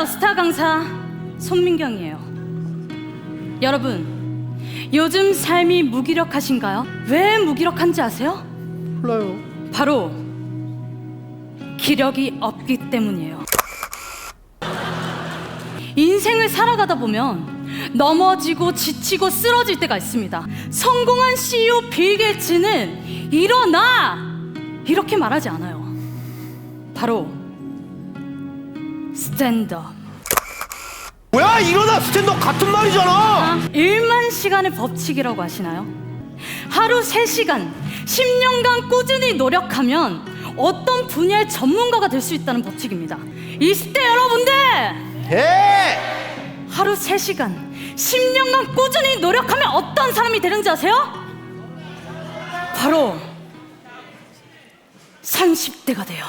안녕하세요. 스타 강사 손민경이에요. 여러분, 요즘 삶이 무기력하신가요? 왜 무기력한지 아세요? 몰라요. 바로 기력이 없기 때문이에요. 인생을 살아가다 보면 넘어지고 지치고 쓰러질 때가 있습니다. 성공한 CEO 빌 게이츠는 일어나! 이렇게 말하지 않아요. 바로 스탠드업. 뭐야 일어나 스탠드업 같은 말이잖아. 아, 1만 시간의 법칙이라고 아시나요? 하루 3시간, 10년간 꾸준히 노력하면 어떤 분야의 전문가가 될 수 있다는 법칙입니다. 20대 여러분들! 예. 하루 3시간, 10년간 꾸준히 노력하면 어떤 사람이 되는지 아세요? 바로 30대가 돼요.